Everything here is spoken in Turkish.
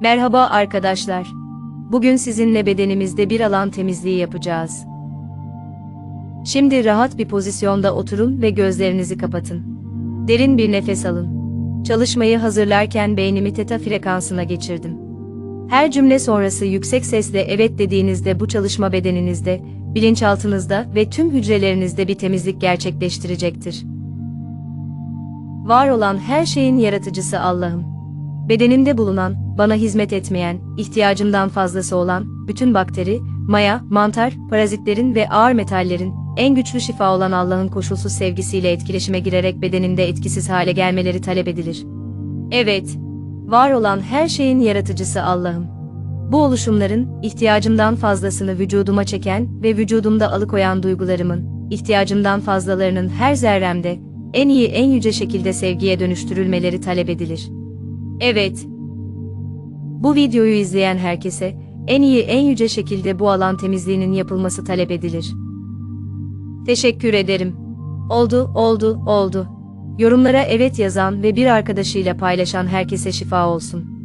Merhaba arkadaşlar. Bugün sizinle bedenimizde bir alan temizliği yapacağız. Şimdi rahat bir pozisyonda oturun ve gözlerinizi kapatın. Derin bir nefes alın. Çalışmayı hazırlarken beynimi teta frekansına geçirdim. Her cümle sonrası yüksek sesle evet dediğinizde bu çalışma bedeninizde, bilinçaltınızda ve tüm hücrelerinizde bir temizlik gerçekleştirecektir. Var olan her şeyin yaratıcısı Allah'ım. Bedenimde bulunan, bana hizmet etmeyen, ihtiyacımdan fazlası olan, bütün bakteri, maya, mantar, parazitlerin ve ağır metallerin, en güçlü şifa olan Allah'ın koşulsuz sevgisiyle etkileşime girerek bedenimde etkisiz hale gelmeleri talep edilir. Evet, var olan her şeyin yaratıcısı Allah'ım. Bu oluşumların, ihtiyacımdan fazlasını vücuduma çeken ve vücudumda alıkoyan duygularımın, ihtiyacımdan fazlalarının her zerremde, en iyi en yüce şekilde sevgiye dönüştürülmeleri talep edilir. Evet. Bu videoyu izleyen herkese, en iyi en yüce şekilde bu alan temizliğinin yapılması talep edilir. Teşekkür ederim. Oldu, oldu, oldu. Yorumlara evet yazan ve bir arkadaşıyla paylaşan herkese şifa olsun.